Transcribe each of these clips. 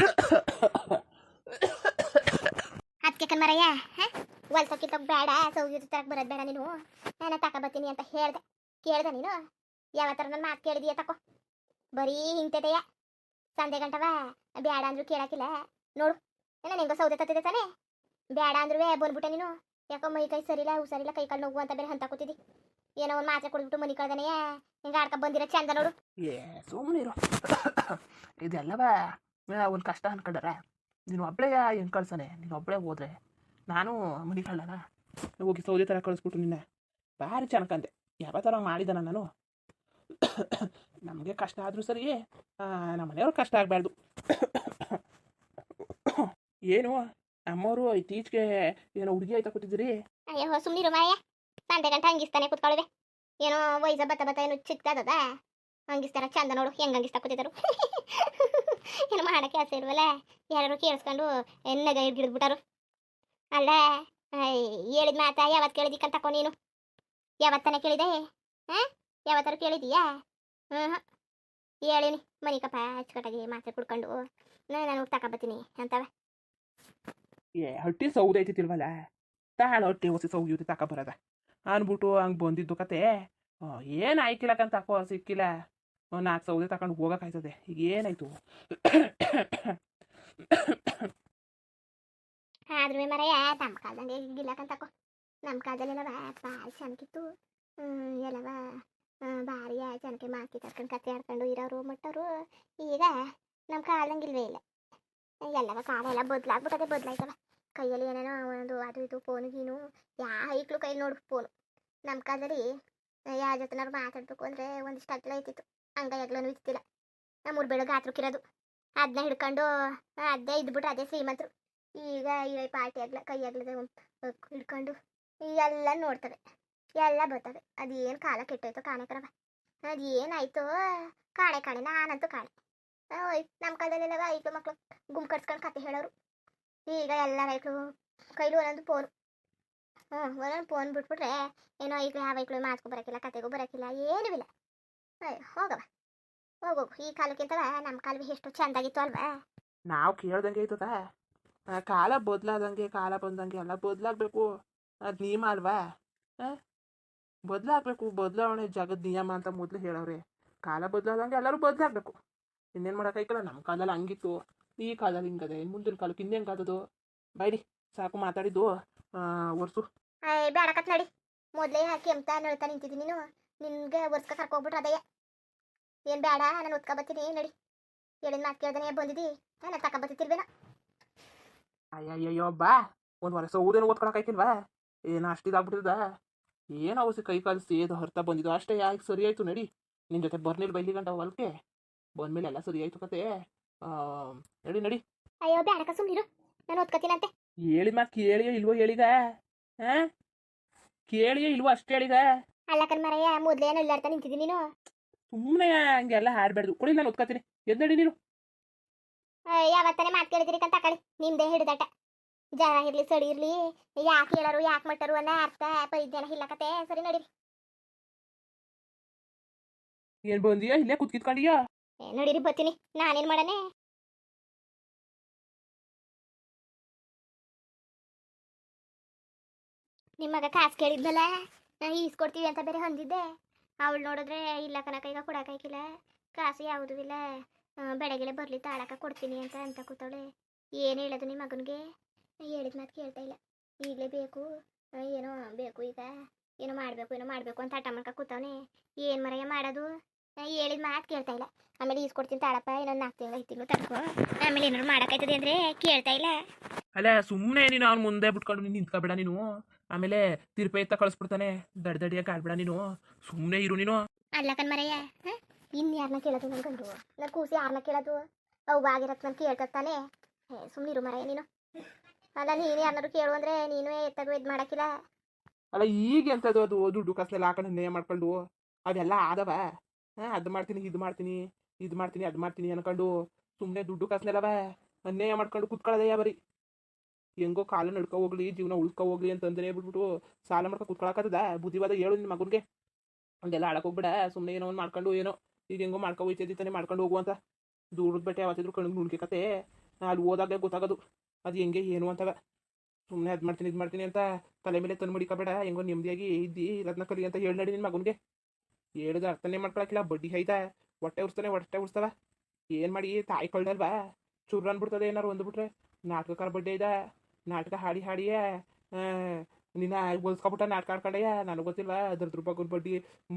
ಅದಕ್ಕೆ ಕಣ್ಮರಯ್ಯ ತಗ ಬೇಡ, ಸೌದಿ ತರಕ್ ಬರೋದು ಬೇಡ ನೀನು. ನಾನು ತಕ ಬರ್ತೀನಿ ಅಂತ ಹೇಳ್ದೆ. ಕೇಳ್ದೆ ನೀನು? ಯಾವ ಥರ ನನ್ನ ಮಾತು ಕೇಳಿದೀಯ ತಕೋ. ಬರೀ ಹಿಂಗ್ತದೆಯ ಸಂಜೆ ಗಂಟವ ಬೇಡ ಅಂದ್ರು ಕೇಳಕ್ಕಿಲ್ಲ ನೋಡು ನಾನು ಹೆಂಗೋ ಸೌದೆ ತತ್ತಿದೆ ತಾನೆ? ಬೇಡ ಅಂದ್ರೂ ಬಂದ್ಬಿಟ್ಟೆ ನೀನು. ಯಾಕೋ ಮೈ ಕೈ ಸರಿಲ್ಲ ಹುಷಾರಿಲ್ಲ ಕೈ ಕಾಲು ನೋವು ಅಂತ ಬೇರೆ ಹಂತ ಕೂತಿದ್ದಿ ಏನೋ ಒಂದು ಮಾತ್ರೆ ಕೊಡ್ಬಿಟ್ಟು ಮನಿ ಕಳ್ದನೆಯ ಹಿಂಗೆ ಆಡ್ಕ ಬಂದಿರೋ ಚಂದ ನೋಡು. ಏ ಸುಮ್ಮನೆ ಇರು ಇದೆಲ್ಲವ ಒಂದು ಕಷ್ಟ ಅನ್ಕೊಂಡಾರ, ನೀನು ಒಬ್ಬಳೇ ಹೆಂಗೆ ಕಳ್ಸನೆ, ನೀನು ಒಬ್ಬಳೇ ಹೋದ್ರೆ ನಾನು ಮನೆ ಕಳ್ಳಲ್ಲ ಹೋಗಿ ಸೌದೆ ಥರ ಕಳಿಸ್ಬಿಟ್ಟು ನಿನ್ನೆ ಭಾರಿ ಚೆನ್ನಾಗಂದೆ ಯಾವ ಥರ ಮಾಡಿದ ನಾನು? ನಮಗೆ ಕಷ್ಟ ಆದರೂ ಸರಿ ನಮ್ಮ ಮನೆಯವ್ರಿಗೆ ಕಷ್ಟ ಆಗಬಾರ್ದು. ಏನು, ನಮ್ಮವರು ಇತ್ತೀಚೆಗೆ ಏನೋ ಹುಡುಗಿ ಆಯ್ತಾ ಕೂತಿದ್ದೀರಿ? ಅಯ್ಯೋ ಸುಮ್ಮನಿರು ಮಾಯ ತಂದೆ ಗಂಟೆ ಹಂಗಿಸ್ತಾನೆ ಕೂತ್ಕೊಳ್ಳಿದೆ ಏನೋ ವಯಸ್ಸ ಬತ್ತ ಬತ್ತ ಏನು ಚಿಕ್ಕದದ ಹಂಗಿಸ್ತಾರ ಚಂದ ನೋಡು, ಹೆಂಗ್ ಹಂಗಿಸ್ತಾ ಕೂತಿದ್ರು ಏನು ಮಾಡಕ್ಕೆ ಆಸೆ ಇಲ್ವಲ್ಲ? ಯಾರು ಕೇಳಿಸ್ಕೊಂಡು ಎನ್ನಗ ಹಿಡಿದ್ಬಿಟ್ಟಾರು. ಅಲ್ಲ ಹೇಳಿದ ಮಾತಾ ಯಾವತ್ತು ಕೇಳಿದಿಕ್ಕಂತ ತಕೋ ನೀನು? ಯಾವತ್ತನ ಕೇಳಿದೆ? ಹಾಂ ಯಾವತ್ತಾರು ಕೇಳಿದೀಯಾ? ಹ್ಞೂ ಹೇಳಿನಿ. ಮನಿಕಪ್ಪ ಅಚ್ಚುಕಟ್ಟಾಗಿ ಮಾತ್ರೆ ಕುಡ್ಕೊಂಡು. ನಾನು ತಗೊಬತ್ತೀನಿ ಅಂತವ. ಏ, ಹಟ್ಟಿ ಸೌದೆ ಐತಿಲ್ವಲ್ಲ ತಾಳ ಹೊಟ್ಟೆ ಹೊಸಿ ತಕ ಬರದ. ಅನ್ಬಿಟ್ಟು ಹಂಗೆ ಬಂದಿದ್ದು ಕತೆ. ಏನು ಆಯ್ಕಿಲ್ಲಕ್ಕಂತ ತಕೋ ಸಿಕ್ಕಿಲ್ಲ? ನಾಲ್ಕು ಸೌದೆ ತಗೊಂಡು ಹೋಗೋಕ್ಕಾಯ್ತದೆ. ಈಗ ಏನಾಯ್ತು? ಆದ್ರೂ ಮರಯ್ಯ ನಮ್ಮ ಕಾಲದಂಗೆ ಗಿಲ್ಲಕಂತಕೋ ನಮ್ಮ ಕಾಲದಲ್ಲೆಲ್ಲವ ಭಾಳ ಚೆನ್ನಾಗಿತ್ತು ಎಲ್ಲವ ಭಾರಿ ಜನಕ್ಕೆ ಮಾಕಿ ತರ್ಕೊಂಡು ಕತೆ ಆಡ್ಕೊಂಡು ಇರೋರು, ಮುಟ್ಟೋರು. ಈಗ ನಮ್ಮ ಕಾಲದಂಗೆ ಇಲ್ವೇ ಇಲ್ಲ. ಎಲ್ಲವ ಕಾಲ ಎಲ್ಲ ಬದಲಾಗ್ಬಿಟ್ಟದೆ, ಬದಲಾಯ್ತವ. ಕೈಯಲ್ಲಿ ಏನೇನೋ ಒಂದು ಅದು ಇದು ಫೋನು ಗೀನು, ಯಾ ಐಕ್ಳು ಕೈ ನೋಡು ಫೋನು ನಮ್ಮ ಕಾಲದಲ್ಲಿ ಯಾವ ಜೊತೆನಾರು ಮಾತಾಡ್ಬೇಕು ಅಂದರೆ ಒಂದಿಷ್ಟು ಅಗ್ಲ ಐತಿತ್ತು ಹಂಗ ಎಗ್ಲೂ ಇತ್ತಿಲ್ಲ ನಮ್ಮೂರು ಬೆಳಗ್ಗೆ ಕಿರೋದು. ಅದನ್ನ ಹಿಡ್ಕೊಂಡು ಅದೇ ಇದ್ಬಿಟ್ರೆ ಅದೇ ಶ್ರೀಮಂತರು. ಈಗ ಈ ಪಾರ್ಟಿ ಆಗ್ಲ ಕೈ ಆಗ್ಲದ ಹಿಡ್ಕೊಂಡು ಎಲ್ಲ ನೋಡ್ತವೆ. ಎಲ್ಲ ಬರ್ತವೆ. ಅದು ಏನು ಕಾಲ ಕೆಟ್ಟೋಯ್ತು ಕಾಣೆಕರವ ಅದು ಏನಾಯ್ತು ಕಾಣೆ ಕಾಣೆ, ನಾನಂತೂ ಕಾಣೆ. ಓಯ್ ನಮ್ಮ ಕಾಲದಲ್ಲೆಲ್ಲ ಮಕ್ಳು ಗುಂಪು ಕಟ್ಸ್ಕೊಂಡು ಕತೆ ಹೇಳೋರು. ಈಗ ಎಲ್ಲ ರೈತರು ಕೈಲೂ ಒಂದೊಂದು ಫೋನ್. ಹ್ಞೂ ಒಂದೊಂದು ಫೋನ್ ಬಿಟ್ಬಿಟ್ರೆ ಏನೋ ಐಕ್ಳು ಯಾವ ಐಕ್ಳು ಮಾತ್ಕೊ ಬರೋಕ್ಕಿಲ್ಲ ಕತೆಗೂ ಬರೋಕ್ಕಿಲ್ಲ ಏನೂ ಇಲ್ಲ. ಹೋಗವ ಹೋಗು ಈ ಕಾಲಕ್ಕಿಂತವ ನಮ್ಮ ಕಾಲ ಎಷ್ಟು ಚೆಂದಾಗಿತ್ತು ಅಲ್ವಾ? ನಾವು ಕೇಳ್ದಂಗೆ ಐತದ ಕಾಲ ಬದಲಾದಂಗೆ ಕಾಲ ಬಂದಂಗೆ ಎಲ್ಲ ಬದಲಾಗಬೇಕು. ಅದು ನಿಯಮ ಅಲ್ವಾ? ಬದಲಾಗಬೇಕು ಬದಲಾವಣೆ ಜಗದ ನಿಯಮ ಅಂತ ಮೊದಲು ಹೇಳವ್ರೆ. ಕಾಲ ಬದಲಾದಂಗೆ ಎಲ್ಲರೂ ಬದಲಾಗಬೇಕು. ಇನ್ನೇನು ಮಾಡೋಕ್ಕಾಯ್ಕಲ್ಲ ನಮ್ಮ ಕಾಲದಲ್ಲಿ ಹಂಗಿತ್ತು. ಈ ಕಾಲದಲ್ಲಿ ಹಿಂಗದೆ ಮುಂದಿನ ಕಾಲಕ್ಕೆ ಇನ್ನೇನು ಕಾದದು? ಬೈಡಿ ಸಾಕು ಮಾತಾಡಿದ್ದು. ಒರ್ಸು. ಬೇಡ ಕತ್ ನಡಿ. ಮೊದಲೇ ಕೆಮ್ತ ನಳ್ತಾ ನಿಂತಿದ್ದೀನಿ ನೀನು. ನಿನ್ಗೆ ಒರ್ಸ್ಕ ಕರ್ಕೋಗ್ಬಿಟ್ರ ಅದಯ್ಯ ಏನು ಬೇಡ ನಾನು ಒತ್ಕ ಬರ್ತೀನಿ ನಡಿ. ಹೇಳಿದ ಮಾತು ಕೇಳ್ದಾನೆ ಬಂದಿದ್ದಿ ನಾನು ತಕ ಬರ್ತಿರ್ಬೇನ ಅಯ್ಯಯ್ಯೋ ಬಾ. ಒಂದು ವರ್ಷ ಊರೇನು ಓದ್ಕೊಳಕಾಯ್ತಿಲ್ವಾ ಏನು ಅಷ್ಟಿದಾಗ್ಬಿಟ್ಟಿದ ಏನು ಅವಸಿ ಕೈ ಕಾಲು ಸೇದು ಹರ್ತಾ ಬಂದಿದ್ದು ಅಷ್ಟೇ ಯಾಕೆ ಸರಿ ಆಯ್ತು ನಡಿ. ನಿನ್ನ ಜೊತೆ ಬರ್ನಿಲ್ ಬೈಲಿ ಗಂಟ ಹೊಲಕ್ಕೆ ಬಂದ್ಮೇಲೆ ಎಲ್ಲ ಸರಿ ಆಯ್ತು ಕತೆ. ನಡಿ ನಡಿ. ಅಯ್ಯೋ ಬೇಡಕ ಸುಮ್ಮನಿರು ನಾನು ಓದ್ಕೊತೀನಂತೆ. ಹೇಳಿದ ಮಾತು ಕೇಳಿಯೋ ಇಲ್ವೋ ಹೇಳಿಗ? ಹಾ ಕೇಳಿಯೋ ಇಲ್ವೋ ಅಷ್ಟೇ ಹೇಳಿಗ? ಅಲ್ಲ ಮರಯ್ಯ ಮೊದಲೇ ನಾನು ಇಲ್ಲಾಡ್ತಾ ನಿಂತಿದ್ದೀನಿ ನೀನು. ಸುಮ್ಮನೆ ಹಂಗೆಲ್ಲ ಹಾಡ್ಬೇಡ್ದು. ಕೊಡಿ ನಾನು ಓದ್ಕೊತೀನಿ ಎದ್ದಡಿ ನೀನು. ಯಾವತ್ತಾನೆ ಮಾತು ಕೇಳಿದಿರಿ ಅಂತ ಕಳಿ ನಿಮ್ದೇ ಹಿಡ್ದಟ. ಜನ ಇರ್ಲಿ ಸಡಿ ಇರ್ಲಿ. ಯಾಕೆ ಹೇಳರು ಯಾಕೆ ಮಟ್ಟರು ಅನ್ನೋ ಅರ್ಥ ಪರಿಜ್ಞಾನ ಇಲ್ಲಕತೆ ಸರಿ ನಡೀರಿ. ಏನ್ ಬಂದಿಯಾ? ಇಲ್ಲೇ ಕುತ್ಕಿತ್ಕೊಂಡಿಯಾ? ಬತ್ತೀನಿ ಬರ್ತೀನಿ. ನಾನೇನ್ ಮಾಡನೆ? ನಿಮ್ಮಗ ಕಾಸು ಕೇಳಿದ್ನಲ್ಲ? ಈಸ್ಕೊಡ್ತೀವಿ ಅಂತ ಬೇರೆ ಹೊಂದಿದ್ದೆ ಅವಳು ನೋಡಿದ್ರೆ, ಇಲ್ಲ ಕನಕ ಈಗ ಕೊಡಕಾಯ್ಕಿಲ್ಲ ಕಾಸು ಯಾವುದೂ ಇಲ್ಲ. ಬೆಳಗ್ಗೆ ಬೆಳಗ್ಗೆಲೆ ಬರಲಿ, ತಾಳಕ ಕೊಡ್ತೀನಿ ಅಂತ ಅಂತ ಕೂತವಳೆ. ಏನು ಹೇಳೋದು ನಿಮ್ಮ ಮಗನಿಗೆ? ಹೇಳಿದ ಮಾತು ಕೇಳ್ತಾ ಇಲ್ಲ. ಈಗಲೇ ಬೇಕು ಏನೋ ಬೇಕು ಈಗ. ಏನೋ ಮಾಡಬೇಕು ಏನೋ ಮಾಡಬೇಕು ಅಂತ ಹಠ ಮಾಡ್ಕ ಕೂತವನೆ. ಏನು ಮರೆಯ ಮಾಡೋದು? ನಾ ಹೇಳಿದ ಮಾತು ಕೇಳ್ತಾ ಇಲ್ಲ. ಆಮೇಲೆ ಈಸ್ಕೊಡ್ತೀನಿ ತಾಳಪ್ಪ, ಇನ್ನೊಂದು ನಾಲ್ಕು ತಿಂಗಳು ಐದು ತಿಂಗಳು ತಡ್ಕೊ. ಆಮೇಲೆ ಏನಾದ್ರು ಮಾಡೋಕ್ಕಾಯ್ತದೆ ಅಂದರೆ ಕೇಳ್ತಾ ಇಲ್ಲ. ಅಲ್ಲ ಸುಮ್ಮನೆ ನೀನು ಅವ್ನು ಮುಂದೆ ಬಿಟ್ಕೊಂಡು ನೀನು ನಿಂತ್ಕೊಬೇಡ ನೀನು. ಆಮೇಲೆ ತಿರುಪೆ ಎತ್ತ ಕಳಿಸ್ಬಿಡ್ತಾನೆ. ದಡ್ ದಡಿಯಾಗಿ ಆಡ್ಬೇಡ ನೀನು. ಸುಮ್ಮನೆ ಇರು ನೀನು. ಅಲ್ಲ ಕಣ್ಮರಯ್ಯ ಇನ್ನು ಯಾರನ್ನ ಕೇಳೋದು ನನ್ನ ಗಂಡು? ನನ್ನ ಕೂಸಿ ಯಾರನ್ನ ಕೇಳೋದು? ಅವು ಆಗಿರತ್ತೆ ನಾನು ಕೇಳ್ತಾನೆ ಸುಮ್ಮನಿರು ಮರಯ್ಯ ನೀನು. ಅಲ್ಲ ನೀನು ಯಾರನ್ನಾರು ಕೇಳು ಅಂದರೆ ನೀನು ಎತ್ತಾಗ ಇದು ಮಾಡೋಕ್ಕಿಲ್ಲ. ಅಲ್ಲ ಈಗ ಎಂಥದ್ದು ಅದು ದುಡ್ಡು ಕಾಸನೆಲ್ಲ ಹಾಕೊಂಡು ನೇ ಮಾಡ್ಕೊಂಡು? ಅವೆಲ್ಲ ಆದವ. ಹಾಂ ಅದು ಮಾಡ್ತೀನಿ ಇದು ಮಾಡ್ತೀನಿ ಇದು ಮಾಡ್ತೀನಿ ಅದು ಮಾಡ್ತೀನಿ ಅನ್ಕೊಂಡು ಸುಮ್ಮನೆ ದುಡ್ಡು ಕಾಸನೆಲ್ಲವ ಅನ್ಯಾಯ ಮಾಡ್ಕೊಂಡು ಕುತ್ಕೊಳ್ಳೋದಯ್ಯ ಬರೀ. ಹೆಂಗೋ ಕಾಲ ನಡ್ಕೊ ಹೋಗ್ಲಿ, ಜೀವನ ಉಳ್ಕೊ ಹೋಗ್ಲಿ ಅಂತಂದ್ರೆ ಬಿಟ್ಬಿಟ್ಟು ಸಾಲ ಮಾಡ್ಕೊ ಕುತ್ಕೊಳಕತ್ತದ ಬುದ್ಧಿವಾದ ಹೇಳು ನಿನ್ನ ಮಗನಿಗೆ. ಹಂಗೆಲ್ಲ ಆಡಕ್ ಹೋಗ್ಬೇಡ ಸುಮ್ಮನೆ ಏನೋ ಒಂದು ಮಾಡ್ಕೊಂಡು ಏನೋ ಈಗ ಹೆಂಗೋ ಮಾಡ್ಕೊ ಹೋಯ್ತಿದ್ದಿ ತಾನೇ ಮಾಡ್ಕೊಂಡು ಹೋಗುವಂತ ದೂರದ ಬೆಟ್ಟೆ ಯಾವತ್ತಿದ್ರು ಕಣ್ಣು ನುಣ್ಕೆ ಕತೆ. ಅಲ್ಲಿ ಹೋದಾಗ ಗೊತ್ತಾಗೋದು. ಅದು ಹೆಂಗೆ, ಏನು ಅಂತವ ಸುಮ್ಮನೆ ಅದು ಮಾಡ್ತೀನಿ, ಇದು ಮಾಡ್ತೀನಿ ಅಂತ ತಲೆ ಮೇಲೆ ತಂದು ಮಡಿಕಬೇಡ, ಹೆಂಗೋ ನೆಮ್ಮದಿಯಾಗಿ ಇದ್ದಿ ರತ್ನ ಕಲಿ ಅಂತ ಹೇಳಿ ನಡಿ ನಿನ್ನ ಮಗನಿಗೆ. ಹೇಳಿದ ಅರ್ಥನೇ ಮಾಡ್ಕೊಳಕಿಲ್ಲ ಬಡ್ಡಿ ಐತಾ ಹೊಟ್ಟೆ ಉರ್ಸ್ತಾನೆ, ಹೊಟ್ಟೆ ಉರ್ಸ್ತಾವ. ಏನು ಮಾಡಿ, ತಾಯಿ ಕಳ್ದಲ್ವಾ? ಚುರ್ ಅನ್ಬಿಡ್ತದೆ ಏನಾರು ಒಂದ್ಬಿಟ್ರೆ ನಾಟಕಕಾರ ಬಡ್ಡೆ ಇದ ನಾಟಕ ಹಾಡಿ ಹಾಡಿಯೇ ನಿನ್ನ ಹೊಲ್ಸ್ಕೊಬಿಟ್ಟ ನಾಟಕ ಆಡ್ಕೊಂಡಯ್ಯ, ನನಗೆ ಗೊತ್ತಿಲ್ವಾ? ಅದ್ರದ್ರ ರೂಪಾಯಿ ಬಡ್ಡಿ,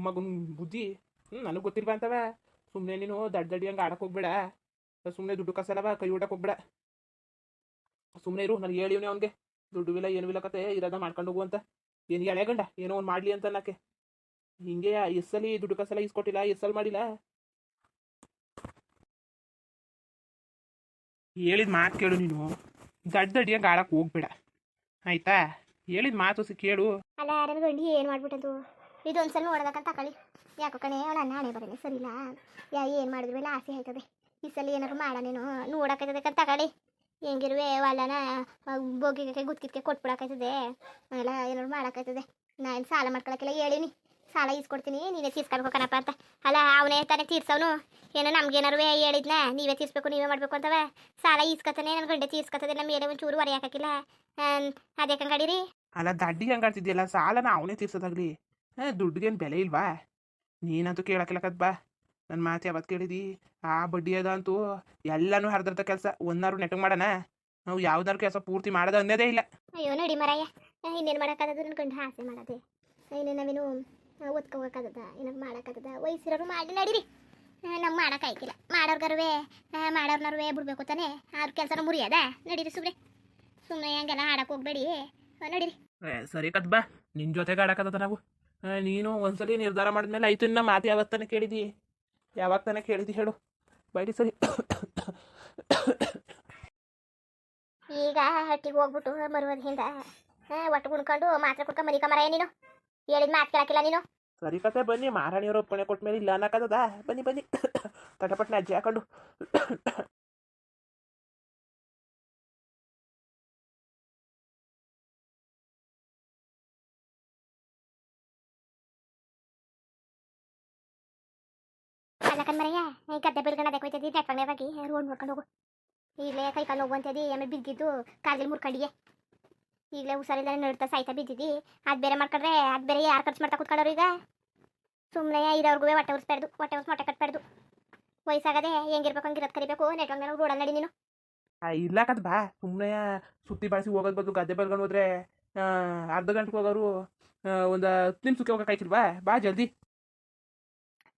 ಮಗನ ಬುದ್ಧಿ ಹ್ಞೂ ನನಗೆ ಗೊತ್ತಿಲ್ವಾ ಅಂತವ? ಸುಮ್ಮನೆ ನೀನು ದಡ್ಡ ದಡ್ಡಿ ಹಂಗೆ ಆಡಕ್ಕೆ ಹೋಗ್ಬೇಡ. ಸುಮ್ಮನೆ ದುಡ್ಡು ಕಸಲವ ಕೈ ಊಟಕ್ಕೆ ಹೋಗ್ಬೇಡ. ಸುಮ್ಮನೆ ಇರು, ನನಗೆ ಹೇಳಿವ್ನೆ ಅವನಿಗೆ. ದುಡ್ಡು ಇಲ್ಲ ಏನು ಇಲ್ಲ ಕತೆ, ಇರೋದ ಮಾಡ್ಕೊಂಡು ಹೋಗು ಅಂತ. ಏನು ಎಳೆ ಗಂಡ, ಏನೋ ಒಂದು ಮಾಡಲಿ ಅಂತ ಅನ್ನಕ್ಕೆ. ಹಿಂಗೆ ಎಸ್ಸಲ್ಲಿ ದುಡ್ಡು ಕಸಲ ಇಸ್ಕೊಟ್ಟಿಲ್ಲ ಎಸ್ಸಲ್ಲಿ ಮಾಡಿಲ್ಲ. ಹೇಳಿದ ಮಾತು ಕೇಳು ನೀನು. ದಡ್ಡ ದಡ್ಡಿಯಂಗೆ ಆಡಕ್ಕೆ ಹೋಗ್ಬೇಡ. ಆಯ್ತಾ? ಹೇಳಿದ ಮಾತು ಕೇಳು. ಅಲ್ಲ ಗಂಡಿ ಏನು ಮಾಡ್ಬಿಟ್ಟದು ಇದೊಂದ್ಸಲ ನೋಡೋದಕ್ಕಂತ ಕಳಿ. ಯಾಕೋ ಕಣೆ, ಅವಳ ನಾಳೆ ಬರಲಿ ಸರಿಲ್ಲ ಯಾ, ಏನ್ ಮಾಡಿದ್ರು ಮೇಲೆ ಆಸೆ ಆಯ್ತದೆ. ಈ ಸಲ ಏನಾದ್ರು ಮಾಡೋಣೇನು ನೋಡೋಕ್ಕಾಯ್ತದೆ ಕಳಿ ಹೆಂಗಿರುವೆ, ಹೊಲನ ಬೋಗಿಗೆ ಗುತ್ತಿಗೆ ಕೊಟ್ಬಿಡಕ್ಕಾಯ್ತದೆ. ಎಲ್ಲ ಏನಾದ್ರು ನಾ ನಾನು ಸಾಲ ಮಾಡ್ಕೊಳಕ್ಕೆಲ್ಲ, ಹೇಳಿನಿ. ಸಾಲ ಈಸ್ಕೊಡ್ತೀನಿ ನೀವೇ ತೀರ್ಸ್ಕೊಂಡು ಹೋಗೋಣಪ್ಪ ಅಂತ. ಅಲ್ಲ ಅವನೇ ತಾನೇ ತೀರ್ಸವನು ಏನೋ ನಮ್ಗೇನಾರು ಹೇಳಿದ್ನ? ನೀವೇ ತೀರ್ಸ್ಬೇಕು ನೀವೇ ಮಾಡಬೇಕು ಅಂತವ? ಸಾಲ ಈಸ್ಕೊತಾನೆ ನನ್ನ ಗಂಡೆ ತೀರ್ಸ್ಕೊತದೆ ನಮ್ಮ ಮೇಲೆ ಒಂಚೂರು ಹೊರೆ ಹಾಕಿಲ್ಲ ಅದೇ ಕಂಗಡಿರಿ ಅಲ್ಲ ದಡ್ಡಿ ಹಂಗಾಡ್ತಿದ್ಯಲ್ಲ ಸಾಲ ಸಾಲನ ಅವನೇ ತೀರ್ಸೋದಾಗ್ಲಿ. ಹಾಂ ದುಡ್ಡಿಗೇನು ಬೆಲೆ ಇಲ್ವಾ? ನೀನಂತೂ ಕೇಳಕ್ಕಿಲ್ಲಕದ್ ಬಾ. ನನ್ನ ಮಾತು ಯಾವತ್ತು ಕೇಳಿದಿ? ಆ ಬಡ್ಡಿ ಅದ ಅಂತೂ ಎಲ್ಲನೂ ಹರಿದ್ರದ ಕೆಲಸ. ಒಂದಾರು ನೆಟ್ಟಗೆ ಮಾಡೋಣ. ನಾವು ಯಾವ್ದಾರು ಕೆಲಸ ಪೂರ್ತಿ ಮಾಡೋದು ಅನ್ನೋದೇ ಇಲ್ಲ. ಅಯ್ಯೋ ನೋಡಿ ಮರಯ್ಯ ಇನ್ನೇನು ಮಾಡೋಕ್ಕಾಗದು ನನ್ನ ಗಂಡ ಆಸೆ ಮಾಡೋದೆ. ಇನ್ನೇನು ನಾವೇನು ಓದ್ಕೋಬೇಕಾಗದ ಏನಾರು ಮಾಡೋಕ್ಕಾಗದ ವಯಸ್ಸಿರೋರು ಮಾಡಿ ನಡೀರಿ. ನಮ್ಗೆ ಮಾಡೋಕ್ಕಾಯ್ತಿಲ್ಲ ಮಾಡೋರ್ಗರ್ವೇ ಮಾಡೋರ್ನರ್ವೇ ಬಿಡ್ಬೇಕು ತಾನೆ. ಅವ್ರ ಕೆಲಸನ ಮುರಿಯದ. ನಡೀರಿ ಸುಮ್ಮನೆ ಸುಮ್ಮನೆ ಹಂಗೆಲ್ಲ ಆಡಕ್ಕೆ ಹೋಗ್ಬೇಡಿ. ನಡೀರಿ. ಸರಿ ಕದ್ ಬಾ. ನಿನ್ನ ಜೊತೆಗೆ ಆಡಕತ್ತ ನಾವು. ನೀನು ಒಂದ್ಸಲಿ ನಿರ್ಧಾರ ಮಾಡಿದ್ಮೇಲೆ ಆಯ್ತು. ಇನ್ನ ಮಾತು ಯಾವಾಗ ತಾನೇ ಕೇಳಿದಿ ಯಾವಾಗ ತಾನೇ ಕೇಳಿದಿ ಹೇಳು. ಬೈಡಿ ಸರಿ. ಈಗ ಹಟ್ಟಿಗೆ ಹೋಗ್ಬಿಟ್ಟು ಮರುವದಿಂದ ಒಟ್ಟು ಕುಣ್ಕೊಂಡು ಮಾತ್ರ ಕುಡ್ಕೊಂಡು ಮರಿಕ ಮರಯ್ಯ ನೀನು. ಹೇಳಿದ ಮಾತು ಕೇಳಕ್ಕಿಲ್ಲ ನೀನು? ಸರಿ ಕತೆ ಬನ್ನಿ. ಮಹಾರಾಣಿಯವರು ಒಪ್ಪಣೆ ಕೊಟ್ಟ ಮೇಲೆ ಇಲ್ಲ ಅನ್ನಕ್ಕದ ಬನ್ನಿ ಬನ್ನಿ. ತಟಪಟ್ನ ಅಜ್ಜಿ ಹಾಕೊಂಡು. ಕಣ್ಮರಯ್ಯ ಈ ಗದ್ದೆ ಬೆಳ್ಕೊಂಡು ಅದಕ್ಕೆ ಹೋಯ್ತದಿ ನೆಟ್ಕೊಂಡಾಗಿ ರೋಡ್ ನೋಡ್ಕೊಂಡು ಹೋಗು. ಈಗಲೇ ಕೈ ಕಾಲು ಹೋಗುವಂತದಿ ಆಮೇಲೆ ಬಿದ್ದಿದ್ದು ಕಾಲಲ್ಲಿ ಮುರ್ಕೊಂಡಿಗೆ ಈಗಲೇ ಹುಷಾರಿಲ್ಲ ನೋಡ್ತಾ ಸಾಯ್ತಾ ಬಿದ್ದಿದ್ದಿ. ಅದು ಬೇರೆ ಮಾಡ್ಕೊಂಡ್ರೆ ಅದು ಬೇರೆ ಯಾರು ಖರ್ಚು ಮಾಡ್ತಾ ಕೂತ್ಕೊಳ್ಳೋರು ಈಗ? ಸುಮ್ಮನೆ ಇರೋರ್ಗೂ ಹೊಟ್ಟೆ ಉರ್ಸ್ಬೇಡ್ದು ಹೊಟ್ಟೆ ಉರ್ಸ್ ಮೊಟ್ಟೆ ಕಟ್ಬಾರ್ದು. ವಯಸ್ಸಾಗದೆ ಹೆಂಗಿರ್ಬೇಕು ಹಂಗಿರೋದು ಕರಿಬೇಕು ನೆಟ್ಕೊಂಡ್ ರೋಡಲ್ಲಿ ನಡಿ ನೀನು. ಆ, ಇಲ್ಲ ಕದ್ ಬಾ. ಸುಮ್ಮನೆ ಸುತ್ತಿ ಬಳಸಿ ಹೋಗೋದ್ ಬದಲು ಗದ್ದೆ ಬೆಳ್ಕೊಂಡು ಹೋದ್ರೆ ಅರ್ಧ ಗಂಟೆಗೆ ಹೋಗೋರು ಒಂದು ಹತ್ತು ನಿಮಿಷಕ್ಕೆ ಬಾ ಬಾ ಜಲ್ದಿ.